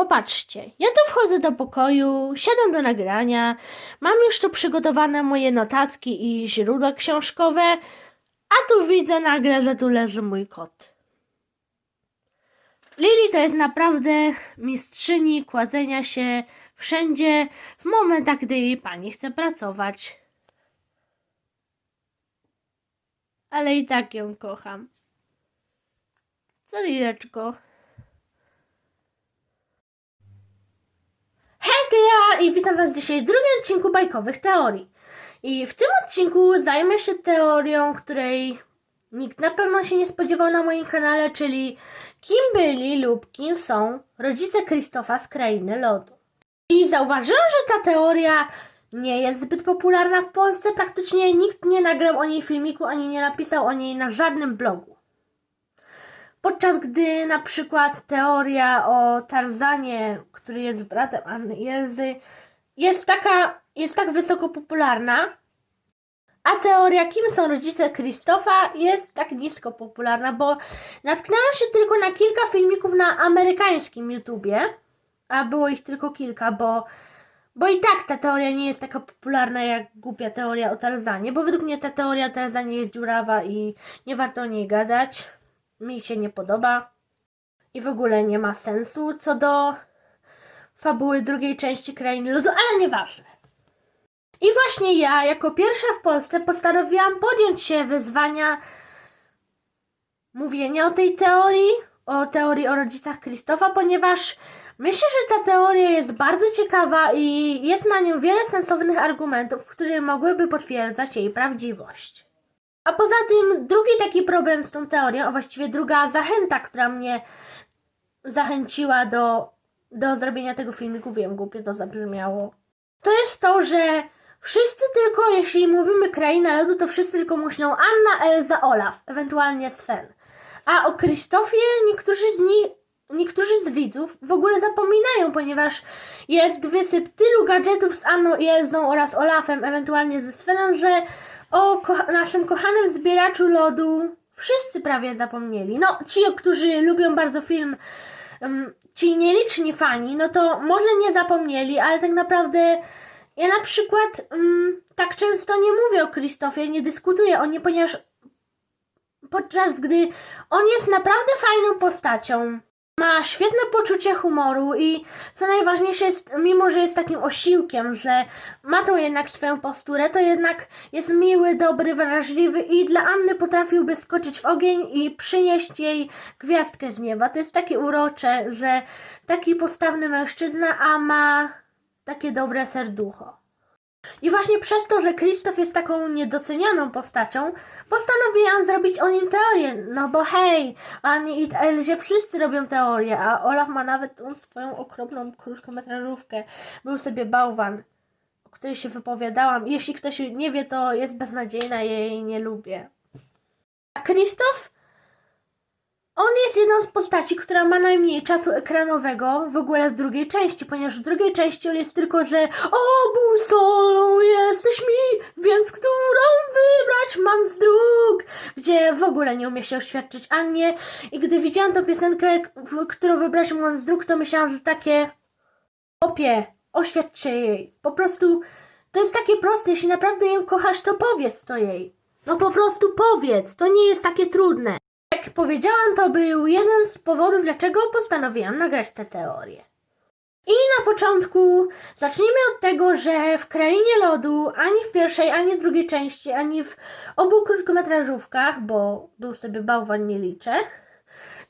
Popatrzcie, ja tu wchodzę do pokoju, siadam do nagrania, mam już tu przygotowane moje notatki i źródła książkowe, a tu widzę nagle, że tu leży mój kot. Lili to jest naprawdę mistrzyni kładzenia się wszędzie w momentach, gdy jej pani chce pracować. Ale i tak ją kocham. Co Lileczko? Hej, to ja i witam Was dzisiaj w drugim odcinku bajkowych teorii. I w tym odcinku zajmę się teorią, której nikt na pewno się nie spodziewał na moim kanale, czyli kim byli lub kim są rodzice Krzysztofa z Krainy Lodu. I zauważyłem, że ta teoria nie jest zbyt popularna w Polsce. Praktycznie nikt nie nagrał o niej filmiku, ani nie napisał o niej na żadnym blogu. Podczas gdy na przykład teoria o Tarzanie, który jest bratem Anny jest taka, jest tak wysoko popularna, a teoria, kim są rodzice Krzysztofa, jest tak nisko popularna, bo natknęłam się tylko na kilka filmików na amerykańskim YouTubie, a było ich tylko kilka, bo, bo i tak ta teoria nie jest taka popularna jak głupia teoria o Tarzanie, bo według mnie ta teoria o Tarzanie jest dziurawa i nie warto o niej gadać. Mi się nie podoba i w ogóle nie ma sensu co do fabuły drugiej części Krainy Lodu, ale nieważne. I właśnie ja, jako pierwsza w Polsce, postanowiłam podjąć się wyzwania mówienia o tej teorii, o teorii o rodzicach Krzysztofa, ponieważ myślę, że ta teoria jest bardzo ciekawa i jest na nią wiele sensownych argumentów, które mogłyby potwierdzać jej prawdziwość. A poza tym, drugi taki problem z tą teorią, a właściwie druga zachęta, która mnie zachęciła do, do zrobienia tego filmiku, wiem, głupio to zabrzmiało, to jest to, że wszyscy tylko, jeśli mówimy Kraina Lodu, to wszyscy tylko myślą Anna, Elza, Olaf, ewentualnie Sven. A o Krzysztofie niektórzy z nich, niektórzy z widzów w ogóle zapominają, ponieważ jest wysyp tylu gadżetów z Anną i Elzą oraz Olafem, ewentualnie ze Svenem, że o ko- naszym kochanym zbieraczu lodu wszyscy prawie zapomnieli. No, ci, którzy lubią bardzo film, um, ci nieliczni fani, no to może nie zapomnieli, ale tak naprawdę ja na przykład um, tak często nie mówię o Krzysztofie, nie dyskutuję o nim, ponieważ podczas gdy on jest naprawdę fajną postacią. Ma świetne poczucie humoru i co najważniejsze jest, mimo że jest takim osiłkiem, że ma tą jednak swoją posturę, to jednak jest miły, dobry, wrażliwy i dla Anny potrafiłby skoczyć w ogień i przynieść jej gwiazdkę z nieba. To jest takie urocze, że taki postawny mężczyzna, a ma takie dobre serducho. I właśnie przez to, że Krzysztof jest taką niedocenianą postacią, postanowiłam zrobić o nim teorię. No bo hej, Ani i Elzie wszyscy robią teorię, a Olaf ma nawet swoją okropną krótkometrażówkę. Był sobie bałwan, o której się wypowiadałam. Jeśli ktoś nie wie, to jest beznadziejna, jej nie lubię. A Krzysztof? On jest jedną z postaci, która ma najmniej czasu ekranowego w ogóle w drugiej części, ponieważ w drugiej części on jest tylko, że obusolą jesteś mi, więc którą wybrać mam z dróg, gdzie w ogóle nie umie się oświadczyć Annie i gdy widziałam tą piosenkę, którą wybrać mam z dróg, to myślałam, że takie opie, oświadcz jej, po prostu to jest takie proste, jeśli naprawdę ją kochasz, to powiedz to jej. No po prostu powiedz, to nie jest takie trudne. Jak powiedziałam, to był jeden z powodów, dlaczego postanowiłam nagrać tę teorię. I na początku zacznijmy od tego, że w Krainie Lodu ani w pierwszej, ani w drugiej części, ani w obu krótkometrażówkach, bo był sobie bałwan nie liczę,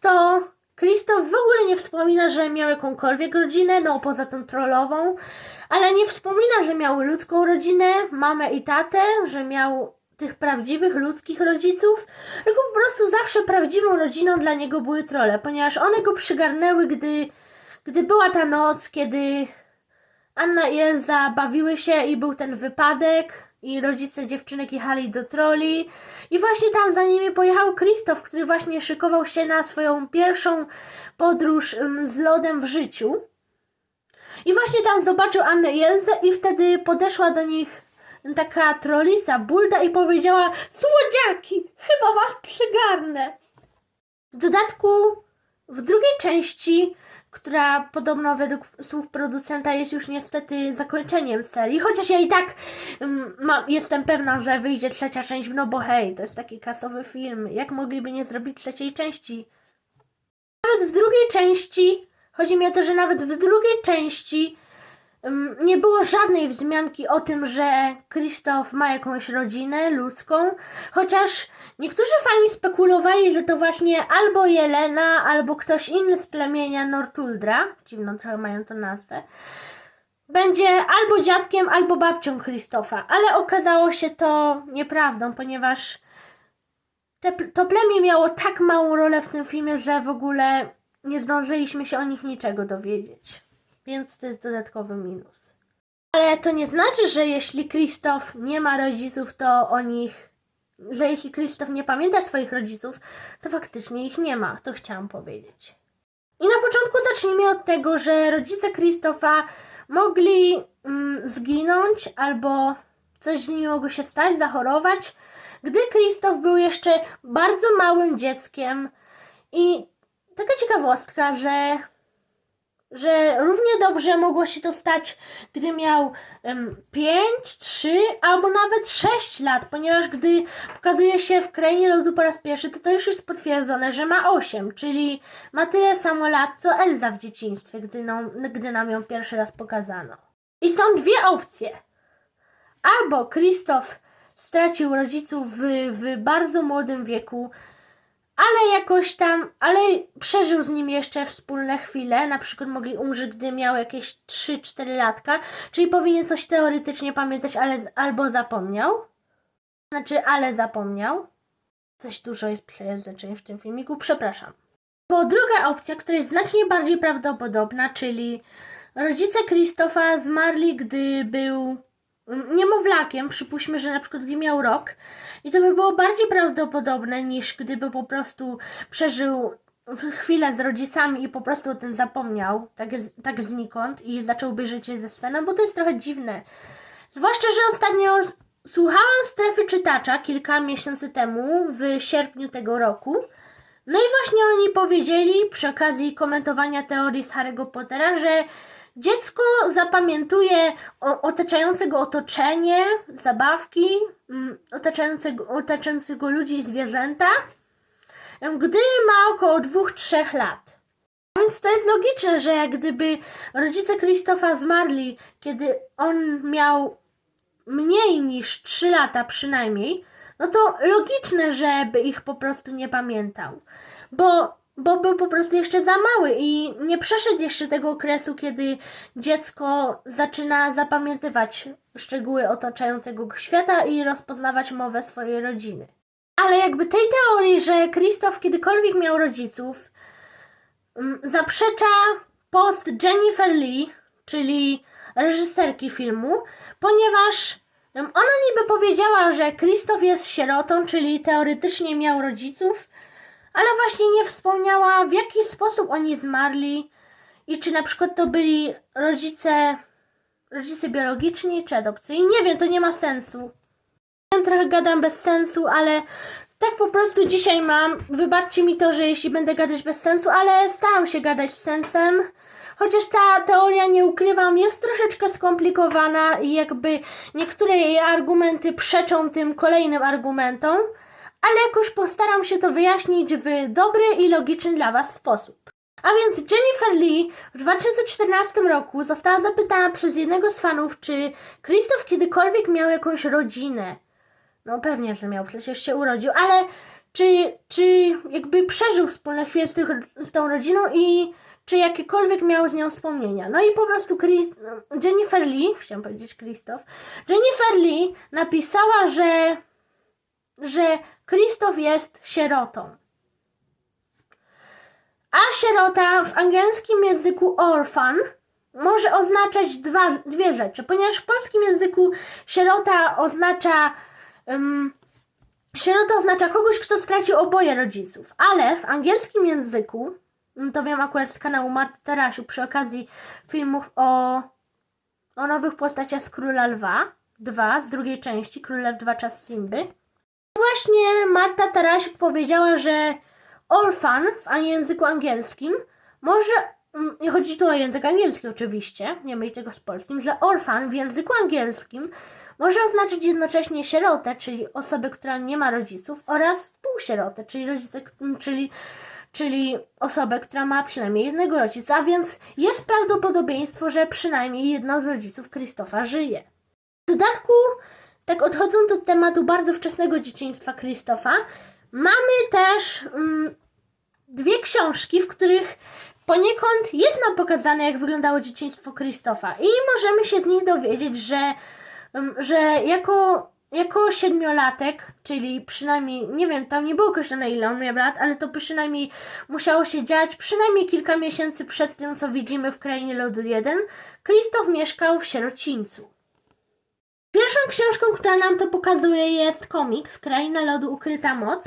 to Krzysztof w ogóle nie wspomina, że miał jakąkolwiek rodzinę, no poza tą trollową, ale nie wspomina, że miał ludzką rodzinę, mamę i tatę, że miał tych prawdziwych ludzkich rodziców, tylko po prostu zawsze prawdziwą rodziną dla niego były trolle, ponieważ one go przygarnęły, gdy, gdy była ta noc, kiedy Anna i Elza bawiły się i był ten wypadek i rodzice dziewczynek jechali do troli i właśnie tam za nimi pojechał Krzysztof, który właśnie szykował się na swoją pierwszą podróż z lodem w życiu. I właśnie tam zobaczył Annę i Elzę i wtedy podeszła do nich taka trolisa Bulda i powiedziała Słodziaki, chyba was przygarnę. W dodatku w drugiej części która podobno według słów producenta jest już niestety zakończeniem serii. Chociaż ja i tak mam, jestem pewna, że wyjdzie trzecia część, no bo hej, to jest taki kasowy film. Jak mogliby nie zrobić trzeciej części? Nawet w drugiej części, chodzi mi o to, że nawet w drugiej części nie było żadnej wzmianki o tym, że Krzysztof ma jakąś rodzinę ludzką, chociaż niektórzy fani spekulowali, że to właśnie albo Jelena, albo ktoś inny z plemienia Nortuldra, dziwną trochę mają to nazwę, będzie albo dziadkiem, albo babcią Krzysztofa, ale okazało się to nieprawdą, ponieważ te, to plemię miało tak małą rolę w tym filmie, że w ogóle nie zdążyliśmy się o nich niczego dowiedzieć. Więc to jest dodatkowy minus. Ale to nie znaczy, że jeśli Krzysztof nie ma rodziców, to o nich. Że jeśli Krzysztof nie pamięta swoich rodziców, to faktycznie ich nie ma. To chciałam powiedzieć. I na początku zacznijmy od tego, że rodzice Krzysztofa mogli mm, zginąć albo coś z nimi mogło się stać, zachorować, gdy Krzysztof był jeszcze bardzo małym dzieckiem. I taka ciekawostka, że że równie dobrze mogło się to stać, gdy miał 5, 3 albo nawet 6 lat, ponieważ gdy pokazuje się w Krainie Lodu po raz pierwszy, to to już jest potwierdzone, że ma 8, czyli ma tyle samo lat, co Elza w dzieciństwie, gdy nam, gdy nam ją pierwszy raz pokazano. I są dwie opcje. Albo Krzysztof stracił rodziców w, w bardzo młodym wieku, ale jakoś tam, ale przeżył z nim jeszcze wspólne chwile, na przykład mogli umrzeć, gdy miał jakieś 3-4 latka, czyli powinien coś teoretycznie pamiętać, ale albo zapomniał. Znaczy, ale zapomniał. Coś dużo jest przejęzyczeń w tym filmiku, przepraszam. Bo druga opcja, która jest znacznie bardziej prawdopodobna, czyli rodzice Krzysztofa zmarli, gdy był niemowlakiem, przypuśćmy, że na przykład gdy miał rok i to by było bardziej prawdopodobne niż gdyby po prostu przeżył chwilę z rodzicami i po prostu o tym zapomniał, tak, tak znikąd i zacząłby życie ze Svenem, bo to jest trochę dziwne. Zwłaszcza, że ostatnio słuchałam strefy czytacza kilka miesięcy temu, w sierpniu tego roku. No i właśnie oni powiedzieli przy okazji komentowania teorii z Harry'ego Pottera, że Dziecko zapamiętuje otaczającego otoczenie, zabawki, mm, otaczającego, otaczającego ludzi i zwierzęta, gdy ma około 2-3 lat. Więc to jest logiczne, że jak gdyby rodzice Krzysztofa zmarli, kiedy on miał mniej niż 3 lata przynajmniej, no to logiczne, żeby ich po prostu nie pamiętał. Bo bo był po prostu jeszcze za mały i nie przeszedł jeszcze tego okresu, kiedy dziecko zaczyna zapamiętywać szczegóły otaczającego go świata i rozpoznawać mowę swojej rodziny. Ale jakby tej teorii, że Krzysztof kiedykolwiek miał rodziców, mm, zaprzecza post Jennifer Lee, czyli reżyserki filmu, ponieważ mm, ona niby powiedziała, że Krzysztof jest sierotą, czyli teoretycznie miał rodziców, ale właśnie nie wspomniała, w jaki sposób oni zmarli i czy na przykład to byli rodzice, rodzice biologiczni czy adopcyjni. Nie wiem, to nie ma sensu. Ja trochę gadam bez sensu, ale tak po prostu dzisiaj mam. Wybaczcie mi to, że jeśli będę gadać bez sensu, ale staram się gadać sensem. Chociaż ta teoria, nie ukrywam, jest troszeczkę skomplikowana i jakby niektóre jej argumenty przeczą tym kolejnym argumentom ale jakoś postaram się to wyjaśnić w dobry i logiczny dla Was sposób. A więc Jennifer Lee w 2014 roku została zapytana przez jednego z fanów, czy Krzysztof kiedykolwiek miał jakąś rodzinę. No pewnie, że miał, przecież się urodził, ale czy, czy jakby przeżył wspólne chwile z, tych, z tą rodziną i czy jakiekolwiek miał z nią wspomnienia. No i po prostu Chris, Jennifer Lee, chciałam powiedzieć Krzysztof, Jennifer Lee napisała, że że Krzysztof jest sierotą. A sierota w angielskim języku orphan może oznaczać dwa, dwie rzeczy, ponieważ w polskim języku sierota oznacza um, sierota oznacza kogoś, kto stracił oboje rodziców, ale w angielskim języku, no to wiem akurat z kanału Marty Tarasiu przy okazji filmów o, o nowych postaciach z Króla Lwa, dwa z drugiej części, Królew Dwa Czas Simby, Właśnie Marta Tarasik powiedziała, że orphan w języku angielskim może mm, nie chodzi tu o język angielski oczywiście, nie mylić tego z polskim, że orfan w języku angielskim może oznaczyć jednocześnie sierotę, czyli osobę, która nie ma rodziców, oraz półsierotę, czyli rodzice, czyli, czyli osobę, która ma przynajmniej jednego rodzica, a więc jest prawdopodobieństwo, że przynajmniej jedno z rodziców Krzysztofa żyje. W dodatku, tak odchodząc od tematu bardzo wczesnego dzieciństwa Krzysztofa, mamy też mm, dwie książki, w których poniekąd jest nam pokazane, jak wyglądało dzieciństwo Krzysztofa. I możemy się z nich dowiedzieć, że, ym, że jako, jako siedmiolatek, czyli przynajmniej, nie wiem, tam nie było określone ile on miał lat, ale to przynajmniej musiało się dziać przynajmniej kilka miesięcy przed tym, co widzimy w Krainie Lodu 1, Krzysztof mieszkał w sierocińcu. Pierwszą książką, która nam to pokazuje jest komiks Kraina Lodu Ukryta Moc,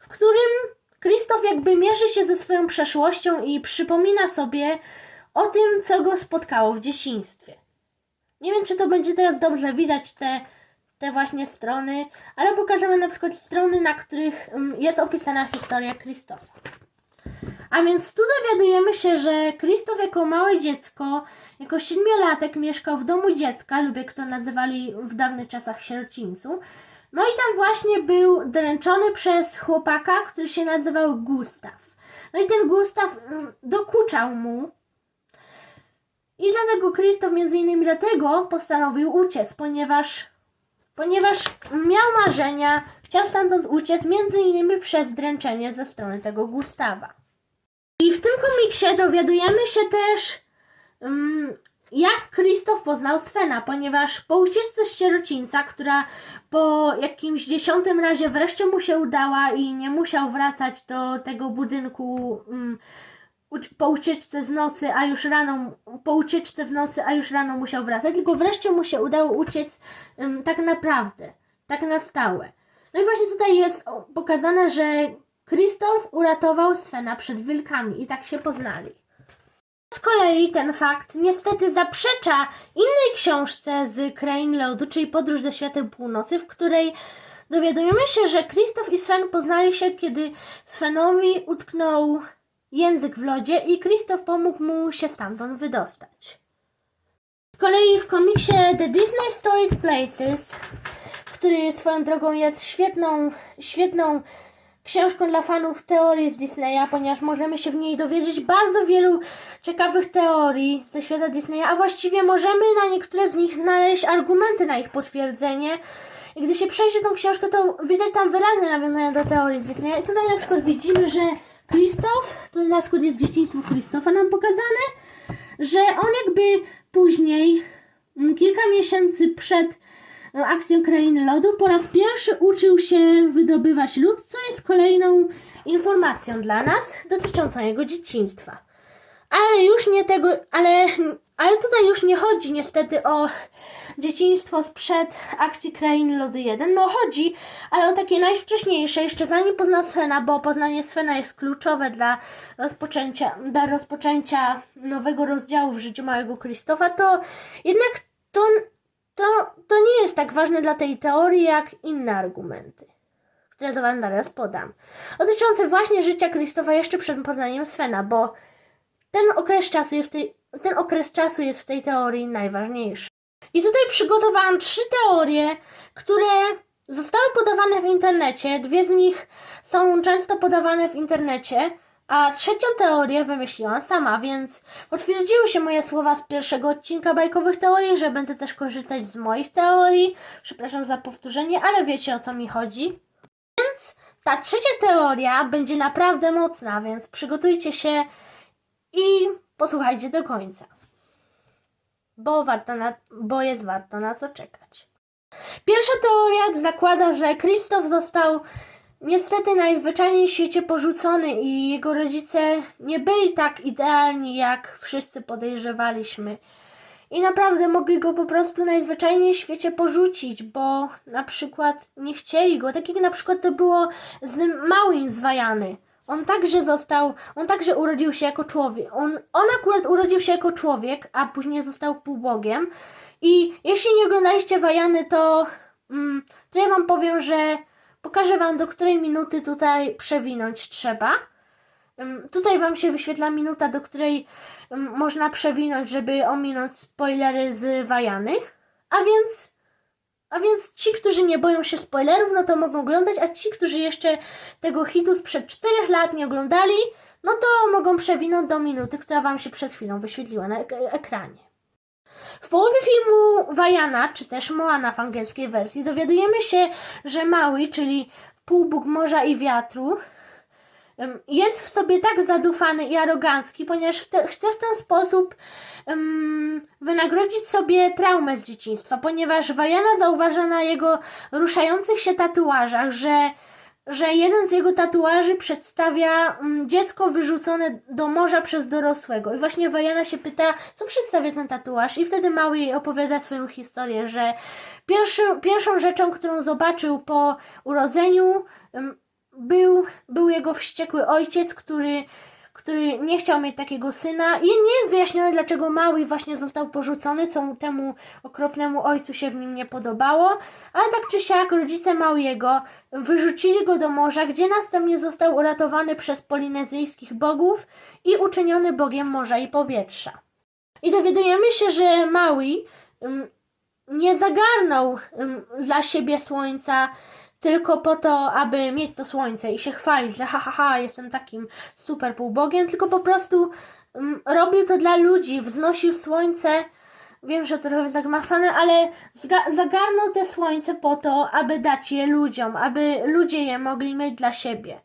w którym Krzysztof jakby mierzy się ze swoją przeszłością i przypomina sobie o tym, co go spotkało w dzieciństwie. Nie wiem, czy to będzie teraz dobrze widać te, te właśnie strony, ale pokażemy na przykład strony, na których mm, jest opisana historia Krzysztofa. A więc tu dowiadujemy się, że Krzysztof jako małe dziecko, jako siedmiolatek mieszkał w domu dziecka, lub jak to nazywali w dawnych czasach sierocińcu. No i tam właśnie był dręczony przez chłopaka, który się nazywał Gustaw. No i ten Gustaw mm, dokuczał mu. I dlatego Krzysztof między innymi dlatego postanowił uciec, ponieważ ponieważ miał marzenia, chciał stamtąd uciec między innymi przez dręczenie ze strony tego Gustawa. I w tym komiksie dowiadujemy się też, um, jak Krzysztof poznał Svena, ponieważ po ucieczce z sierocińca, która po jakimś dziesiątym razie wreszcie mu się udała i nie musiał wracać do tego budynku um, po ucieczce z nocy, a już rano, po ucieczce w nocy, a już rano musiał wracać, tylko wreszcie mu się udało uciec um, tak naprawdę, tak na stałe. No i właśnie tutaj jest pokazane, że Krzysztof uratował Svena przed wilkami i tak się poznali. Z kolei ten fakt niestety zaprzecza innej książce z Krain Lodu, czyli Podróż do Świateł Północy, w której dowiadujemy się, że Krzysztof i Sven poznali się, kiedy Svenowi utknął język w lodzie i Krzysztof pomógł mu się stamtąd wydostać. Z kolei w komiksie The Disney Storied Places, który swoją drogą jest świetną, świetną książką dla fanów teorii z Disneya, ponieważ możemy się w niej dowiedzieć bardzo wielu ciekawych teorii ze świata Disneya, a właściwie możemy na niektóre z nich znaleźć argumenty na ich potwierdzenie. I gdy się przejdzie tą książkę, to widać tam wyraźne nawiązania do teorii z Disneya. I tutaj na przykład widzimy, że Krzysztof, to na przykład jest dzieciństwo Krzysztofa nam pokazane, że on jakby później, mm, kilka miesięcy przed e, akcją Krainy Lodu, po raz pierwszy uczył się wydobywać lód, co jest kolejną informacją dla nas dotyczącą jego dzieciństwa. Ale już nie tego, ale, ale tutaj już nie chodzi niestety o dzieciństwo sprzed akcji Krainy Lodu 1. No chodzi, ale o takie najwcześniejsze, jeszcze zanim poznał Svena, bo poznanie Svena jest kluczowe dla rozpoczęcia, dla rozpoczęcia nowego rozdziału w życiu małego Krzysztofa, to jednak to, to, to nie jest tak ważne dla tej teorii, jak inne argumenty, które to wam zaraz podam. Dotyczące właśnie życia Krzysztofa jeszcze przed poznaniem Svena, bo ten okres czasu jest w tej, ten okres czasu jest w tej teorii najważniejszy. I tutaj przygotowałam trzy teorie, które zostały podawane w internecie. Dwie z nich są często podawane w internecie, a trzecią teorię wymyśliłam sama, więc potwierdziły się moje słowa z pierwszego odcinka bajkowych teorii, że będę też korzystać z moich teorii. Przepraszam za powtórzenie, ale wiecie o co mi chodzi. Więc ta trzecia teoria będzie naprawdę mocna, więc przygotujcie się i posłuchajcie do końca. Bo, warto na, bo jest warto na co czekać. Pierwsza teoria zakłada, że Krzysztof został niestety najzwyczajniej w świecie porzucony i jego rodzice nie byli tak idealni, jak wszyscy podejrzewaliśmy. I naprawdę mogli go po prostu najzwyczajniej w świecie porzucić, bo na przykład nie chcieli go. Tak jak na przykład to było z małym zwajany. On także został, on także urodził się jako człowiek. On, on akurat urodził się jako człowiek, a później został półbogiem. I jeśli nie oglądaliście Wajany, to, mm, to ja wam powiem, że pokażę wam, do której minuty tutaj przewinąć trzeba. Tutaj Wam się wyświetla minuta, do której można przewinąć, żeby ominąć spoilery z Wajany. A więc, a więc ci, którzy nie boją się spoilerów, no to mogą oglądać, a ci, którzy jeszcze tego hitu sprzed 4 lat nie oglądali, no to mogą przewinąć do minuty, która Wam się przed chwilą wyświetliła na ek- ekranie. W połowie filmu Wajana, czy też Moana w angielskiej wersji, dowiadujemy się, że Maui, czyli półbóg morza i wiatru, jest w sobie tak zadufany i arogancki, ponieważ w te, chce w ten sposób em, wynagrodzić sobie traumę z dzieciństwa, ponieważ Wajana zauważa na jego ruszających się tatuażach, że, że jeden z jego tatuaży przedstawia mm, dziecko wyrzucone do morza przez dorosłego. I właśnie Wajana się pyta, co przedstawia ten tatuaż, i wtedy Mały jej opowiada swoją historię, że pierwszy, pierwszą rzeczą, którą zobaczył po urodzeniu, em, był, był jego wściekły ojciec, który, który nie chciał mieć takiego syna. I nie jest wyjaśnione, dlaczego Mały właśnie został porzucony, co mu temu okropnemu ojcu się w nim nie podobało. Ale tak czy siak rodzice Mauiego wyrzucili go do morza, gdzie następnie został uratowany przez polinezyjskich bogów i uczyniony bogiem morza i powietrza. I dowiadujemy się, że Maui ym, nie zagarnął ym, dla siebie słońca tylko po to, aby mieć to słońce i się chwalić, że ha, ha, ha, jestem takim super półbogiem, tylko po prostu ym, robił to dla ludzi, wznosił słońce. Wiem, że to trochę zagmatwane, ale zagarnął te słońce po to, aby dać je ludziom, aby ludzie je mogli mieć dla siebie.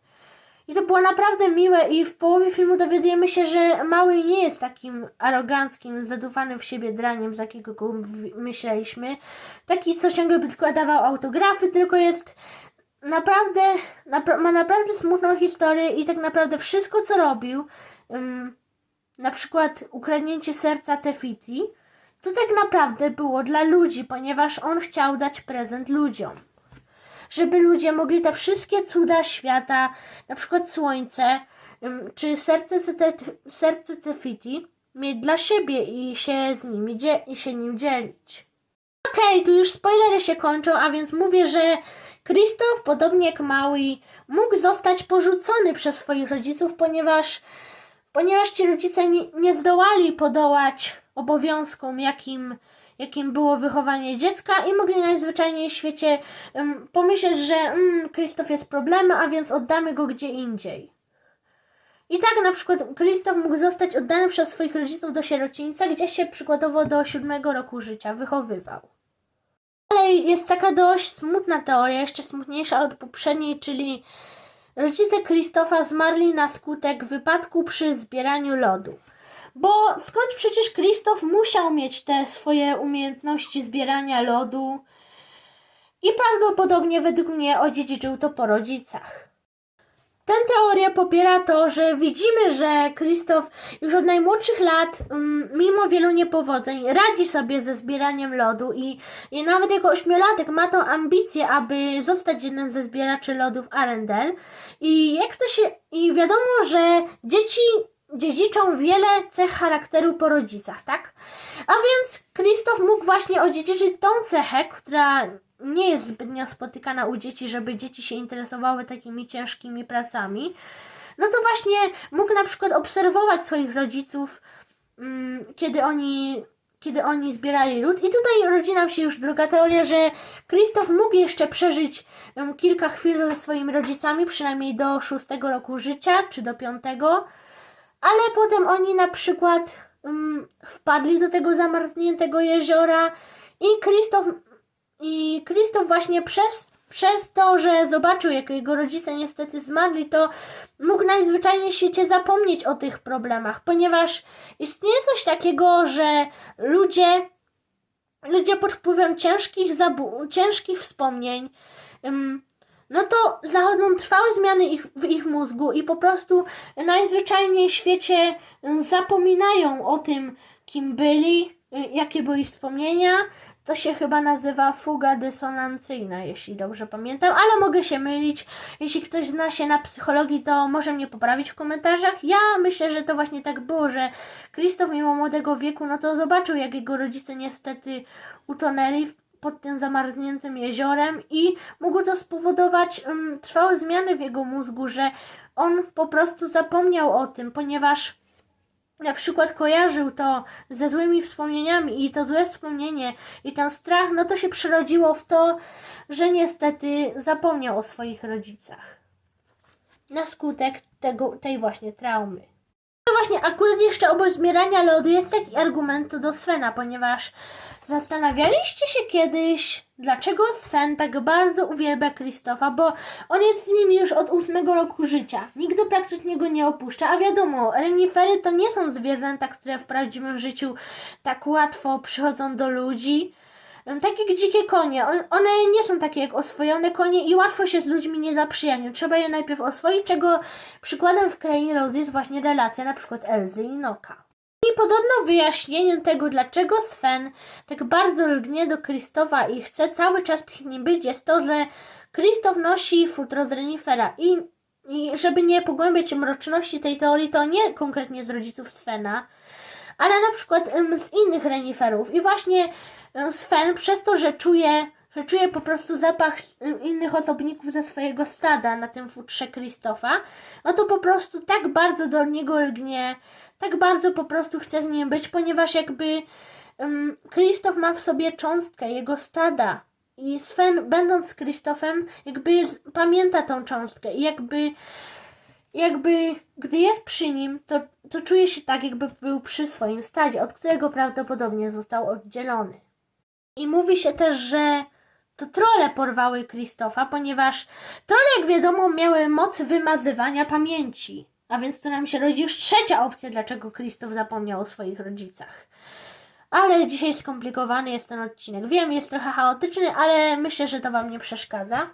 I to było naprawdę miłe i w połowie filmu dowiadujemy się, że Mały nie jest takim aroganckim, zadufanym w siebie draniem, z jakiego go myśleliśmy. Taki, co ciągle by tylko dawał autografy, tylko jest naprawdę, napra- ma naprawdę smutną historię i tak naprawdę wszystko, co robił, ym, na przykład ukradnięcie serca Tefiti, to tak naprawdę było dla ludzi, ponieważ on chciał dać prezent ludziom żeby ludzie mogli te wszystkie cuda świata, na przykład słońce, czy serce, serce Tefiti, mieć dla siebie i się z nimi i się nim dzielić. Okej, tu już spoilery się kończą, a więc mówię, że Krzysztof, podobnie jak Maui, mógł zostać porzucony przez swoich rodziców, ponieważ, ponieważ ci rodzice nie, nie zdołali podołać obowiązkom, jakim, jakim było wychowanie dziecka i mogli najzwyczajniej w świecie em, pomyśleć, że mm, jest problemem, a więc oddamy go gdzie indziej. I tak na przykład Krzysztof mógł zostać oddany przez swoich rodziców do sierocińca, gdzie się przykładowo do siódmego roku życia wychowywał. Ale jest taka dość smutna teoria, jeszcze smutniejsza od poprzedniej, czyli rodzice Krzysztofa zmarli na skutek wypadku przy zbieraniu lodu. Bo skąd przecież Krzysztof musiał mieć te swoje umiejętności zbierania lodu i prawdopodobnie według mnie odziedziczył to po rodzicach. Tę teorię popiera to, że widzimy, że Krzysztof już od najmłodszych lat, mm, mimo wielu niepowodzeń, radzi sobie ze zbieraniem lodu i, i nawet jako ośmiolatek ma tą ambicję, aby zostać jednym ze zbieraczy lodów Arendelle. I jak to się. I wiadomo, że dzieci dziedziczą wiele cech charakteru po rodzicach, tak? A więc Krzysztof mógł właśnie odziedziczyć tą cechę, która nie jest zbytnio spotykana u dzieci, żeby dzieci się interesowały takimi ciężkimi pracami. No to właśnie mógł na przykład obserwować swoich rodziców, mm, kiedy oni kiedy oni zbierali lód. I tutaj rodzi nam się już druga teoria, że Krzysztof mógł jeszcze przeżyć em, kilka chwil ze swoimi rodzicami, przynajmniej do szóstego roku życia, czy do piątego, ale potem oni na przykład em, wpadli do tego zamarzniętego jeziora i Krzysztof i Krzysztof właśnie przez, przez to, że zobaczył, jak jego rodzice niestety zmarli, to mógł najzwyczajniej w świecie zapomnieć o tych problemach, ponieważ istnieje coś takiego, że ludzie, ludzie pod wpływem ciężkich, ciężkich wspomnień, ym, no to zachodzą trwałe zmiany ich, w ich mózgu i po prostu najzwyczajniej w świecie y, zapominają o tym, kim byli, y, jakie były ich wspomnienia. To się chyba nazywa fuga dysonancyjna, jeśli dobrze pamiętam, ale mogę się mylić. Jeśli ktoś zna się na psychologii, to może mnie poprawić w komentarzach. Ja myślę, że to właśnie tak było, że Krzysztof mimo młodego wieku, no to zobaczył, jak jego rodzice niestety utonęli w pod tym zamarzniętym jeziorem i mogło to spowodować ym, trwałe zmiany w jego mózgu, że on po prostu zapomniał o tym, ponieważ na przykład kojarzył to ze złymi wspomnieniami i to złe wspomnienie i ten strach, no to się przerodziło w to, że niestety zapomniał o swoich rodzicach. Na skutek tego, tej właśnie traumy. No właśnie, akurat jeszcze obok zbierania lodu jest taki argument do Svena, ponieważ zastanawialiście się kiedyś, dlaczego Sven tak bardzo uwielbia Krzysztofa, bo on jest z nim już od ósmego roku życia. Nigdy praktycznie go nie opuszcza, a wiadomo, renifery to nie są zwierzęta, które w prawdziwym życiu tak łatwo przychodzą do ludzi. Em, Tak jak dzikie konie, on- one nie są takie jak oswojone konie i łatwo się z ludźmi nie zaprzyjaźnią. Trzeba je najpierw oswoić, czego przykładem w Krainie Lodu jest właśnie relacja przykład Elzy i Noka. I podobno wyjaśnieniem tego, dlaczego Sven tak bardzo lgnie do Krzysztofa i chce cały czas przy nim być, jest to, że Krzysztof nosi futro z renifera i, i żeby nie pogłębiać mroczności tej teorii, to nie konkretnie z rodziców Svena, ale na przykład z innych reniferów. I właśnie Sven przez to, że czuje, że czuje po prostu zapach innych osobników ze swojego stada na tym futrze Krzysztofa, no to po prostu tak bardzo do niego lgnie, tak bardzo po prostu chce z nim być, ponieważ jakby Krzysztof ma w sobie cząstkę jego stada. I Sven, będąc z Krzysztofem, jakby pamięta tą cząstkę i jakby, jakby gdy jest przy nim, to, to czuje się tak, jakby był przy swoim stadzie, od którego prawdopodobnie został oddzielony. I mówi się też, że to trole porwały Krzysztofa, ponieważ trole, jak wiadomo, miały moc wymazywania pamięci. A więc tu nam się rodzi już trzecia opcja, dlaczego Krzysztof zapomniał o swoich rodzicach. Ale dzisiaj skomplikowany jest ten odcinek. Wiem, jest trochę chaotyczny, ale myślę, że to Wam nie przeszkadza.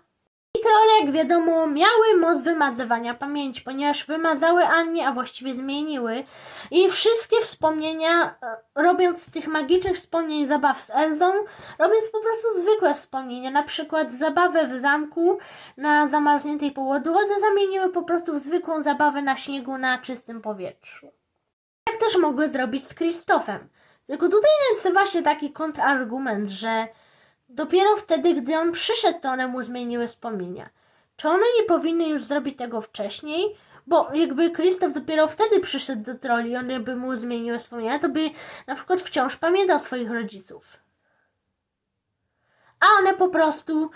I trole, jak wiadomo, miały moc wymazywania pamięci, ponieważ wymazały Annie, a właściwie zmieniły i wszystkie wspomnienia, e, robiąc z tych magicznych wspomnień zabaw z Elzą, robiąc po prostu zwykłe wspomnienia, na przykład zabawę w zamku na zamarzniętej podłodze, zamieniły po prostu w zwykłą zabawę na śniegu na czystym powietrzu. Tak też mogły zrobić z Krzysztofem. Tylko tutaj nasuwa się taki kontrargument, że dopiero wtedy, gdy on przyszedł, to one mu zmieniły wspomnienia. Czy one nie powinny już zrobić tego wcześniej? Bo jakby Krzysztof dopiero wtedy przyszedł do troli, one by mu zmieniły wspomnienia, to by na przykład wciąż pamiętał swoich rodziców. A one po prostu,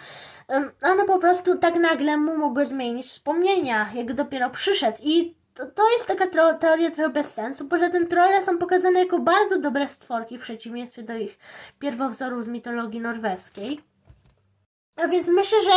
one po prostu tak nagle mu mogły zmienić wspomnienia, jak dopiero przyszedł. I to, to jest taka tro, teoria trochę bez sensu. Poza tym trolle są pokazane jako bardzo dobre stworki w przeciwieństwie do ich pierwowzorów z mitologii norweskiej. A więc myślę, że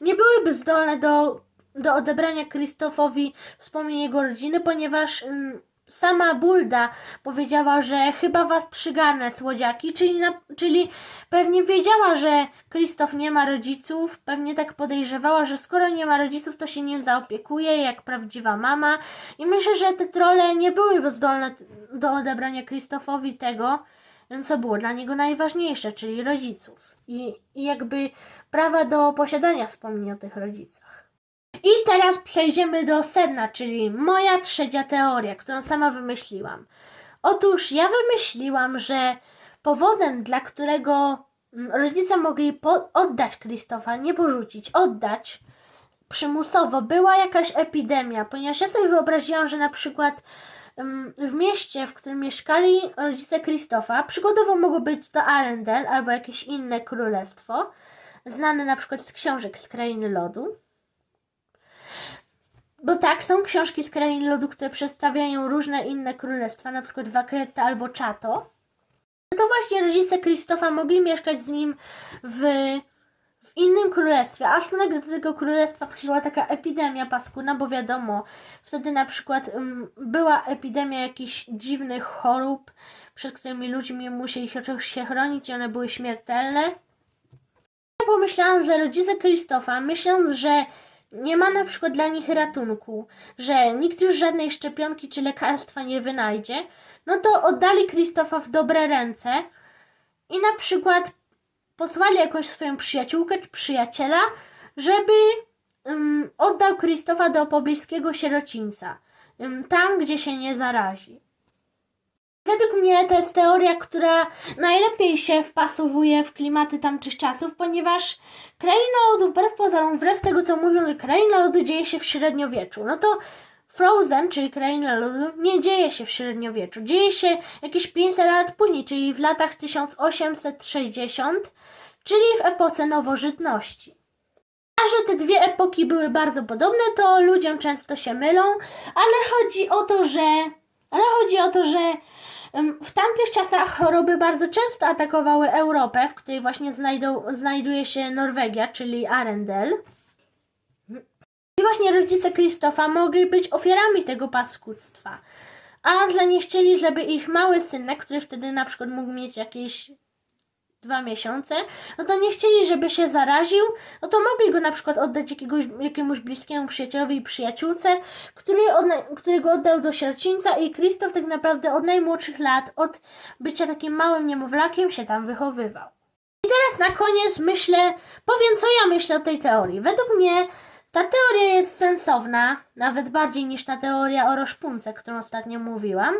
nie byłyby zdolne do, do odebrania Krzysztofowi wspomnień jego rodziny, ponieważ mm, sama Bulda powiedziała, że chyba was przygarnę słodziaki, czyli, na, czyli pewnie wiedziała, że Krzysztof nie ma rodziców, pewnie tak podejrzewała, że skoro nie ma rodziców, to się nim zaopiekuje jak prawdziwa mama i myślę, że te trole nie byłyby zdolne do odebrania Krzysztofowi tego, co było dla niego najważniejsze, czyli rodziców i, i jakby prawa do posiadania wspomnień o tych rodzicach. I teraz przejdziemy do sedna, czyli moja trzecia teoria, którą sama wymyśliłam. Otóż ja wymyśliłam, że powodem, dla którego mm, rodzice mogli oddać Krzysztofa, nie porzucić, oddać przymusowo, była jakaś epidemia, ponieważ ja sobie wyobraziłam, że na przykład mm, w mieście, w którym mieszkali rodzice Krzysztofa, przykładowo mogło być to Arendel albo jakieś inne królestwo, znane na przykład z książek z Krainy Lodu. Bo tak, są książki z Krainy Lodu, które przedstawiają różne inne królestwa, na przykład Wakreta albo Chato. No to właśnie rodzice Krzysztofa mogli mieszkać z nim w, w innym królestwie, aż nagle do tego królestwa przyszła taka epidemia paskudna, bo wiadomo, wtedy na przykład ym, była epidemia jakichś dziwnych chorób, przed którymi nie musieli się chronić i one były śmiertelne. Ja pomyślałam, że rodzice Krzysztofa, myśląc, że nie ma na przykład dla nich ratunku, że nikt już żadnej szczepionki czy lekarstwa nie wynajdzie, no to oddali Krzysztofa w dobre ręce i na przykład posłali jakąś swoją przyjaciółkę czy przyjaciela, żeby ym, oddał Krzysztofa do pobliskiego sierocińca, ym, tam gdzie się nie zarazi. Według mnie to jest teoria, która najlepiej się wpasowuje w klimaty tamtych czasów, ponieważ kraina lodu, wbrew pozorom, wbrew tego co mówią, że kraina lodu dzieje się w średniowieczu, no to Frozen, czyli kraina lodu, nie dzieje się w średniowieczu. Dzieje się jakieś 500 lat później, czyli w latach 1860, czyli w epoce nowożytności. A że te dwie epoki były bardzo podobne, to ludziom często się mylą, ale chodzi o to, że ale chodzi o to, że w tamtych czasach choroby bardzo często atakowały Europę, w której właśnie znajdą, znajduje się Norwegia, czyli Arendel. I właśnie rodzice Krzysztofa mogli być ofiarami tego paskudztwa. A dla nie chcieli, żeby ich mały synek, który wtedy na przykład mógł mieć jakieś dwa miesiące, no to nie chcieli, żeby się zaraził, no to mogli go na przykład oddać jakiegoś, jakiemuś bliskiemu przyjacielowi przyjaciółce, który odna- którego oddał do sierocińca i Krzysztof tak naprawdę od najmłodszych lat, od bycia takim małym niemowlakiem się tam wychowywał. I teraz na koniec myślę, powiem co ja myślę o tej teorii. Według mnie ta teoria jest sensowna, nawet bardziej niż ta teoria o roszpunce, którą ostatnio mówiłam.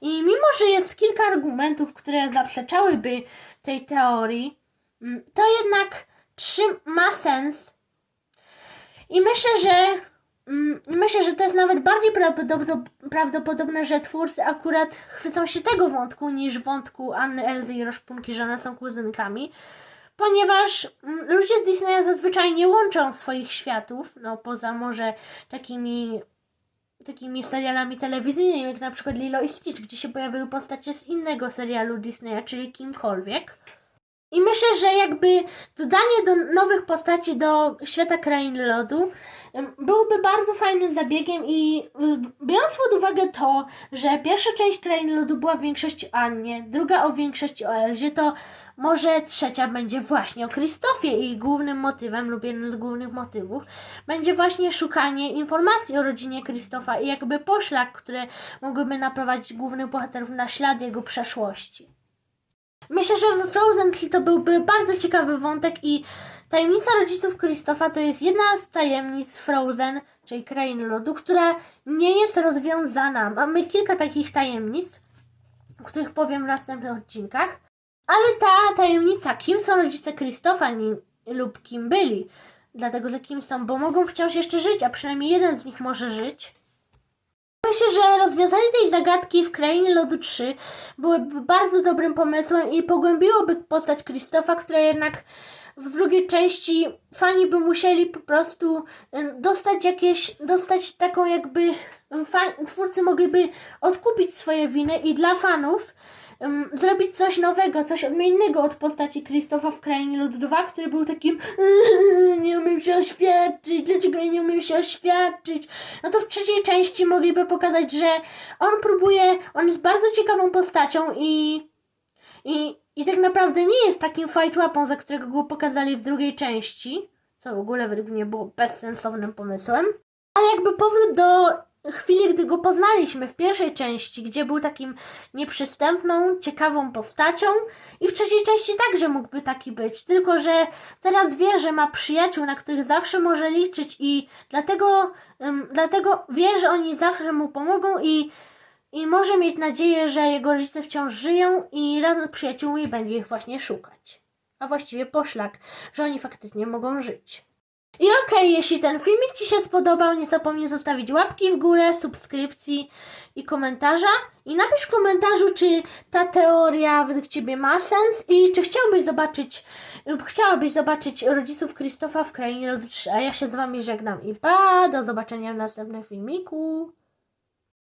I mimo, że jest kilka argumentów, które zaprzeczałyby tej teorii, mm, to jednak ma sens. I myślę, że mm, myślę, że to jest nawet bardziej prawdopo- prawdopodobne, że twórcy akurat chwycą się tego wątku niż wątku Anny, Elzy i Roszpunki, że one są kuzynkami. Ponieważ mm, ludzie z Disneya zazwyczaj nie łączą swoich światów, no poza może takimi takimi serialami telewizyjnymi, jak na przykład Lilo i Stitch, gdzie się pojawiły postacie z innego serialu Disneya, czyli kimkolwiek. I myślę, że jakby dodanie do nowych postaci do świata krain lodu em, byłoby bardzo fajnym zabiegiem i biorąc pod uwagę to, że pierwsza część krain lodu była w większości o Annie, druga o większości o Elzie, to może trzecia będzie właśnie o Krzysztofie i głównym motywem lub jednym z głównych motywów będzie właśnie szukanie informacji o rodzinie Krzysztofa i jakby poszlak, które mogłyby naprowadzić głównych bohaterów na ślad jego przeszłości. Myślę, że we Frozen to byłby bardzo ciekawy wątek i tajemnica rodziców Krzysztofa to jest jedna z tajemnic Frozen, czyli Krainy Lodu, która nie jest rozwiązana. Mamy kilka takich tajemnic, o których powiem w następnych odcinkach. Ale ta tajemnica, kim są rodzice Krzysztofa lub kim byli, dlatego że kim są, bo mogą wciąż jeszcze żyć, a przynajmniej jeden z nich może żyć. Myślę, że rozwiązanie tej zagadki w Krainie Lodu 3 byłoby bardzo dobrym pomysłem i pogłębiłoby postać Krzysztofa, która jednak w drugiej części fani by musieli po prostu em, dostać jakieś, dostać taką jakby, em, fa- twórcy mogliby odkupić swoje winy i dla fanów em, zrobić coś nowego, coś odmiennego od postaci Krzysztofa w Krainie Lodu 2, który był takim nie umiem się oświadczyć, dlaczego nie umiem się oświadczyć. No to w trzeciej części mogliby pokazać, że on próbuje, on jest bardzo ciekawą postacią i i, i tak naprawdę nie jest takim fight za którego go pokazali w drugiej części, co w ogóle według mnie było bezsensownym pomysłem. Ale jakby powrót do chwili, gdy go poznaliśmy w pierwszej części, gdzie był takim nieprzystępną, ciekawą postacią i w trzeciej części także mógłby taki być, tylko że teraz wie, że ma przyjaciół, na których zawsze może liczyć i dlatego, ym, dlatego wie, że oni zawsze mu pomogą i i może mieć nadzieję, że jego rodzice wciąż żyją i razem z przyjaciółmi będzie ich właśnie szukać. A właściwie poszlak, że oni faktycznie mogą żyć. I okej, jeśli ten filmik Ci się spodobał, nie zapomnij zostawić łapki w górę, subskrypcji i komentarza. I napisz w komentarzu, czy ta teoria według Ciebie ma sens i czy chciałbyś zobaczyć lub chciałabyś zobaczyć rodziców Krzysztofa w Krainie Lodu 3. A ja się z Wami żegnam i pa, do zobaczenia w następnym filmiku.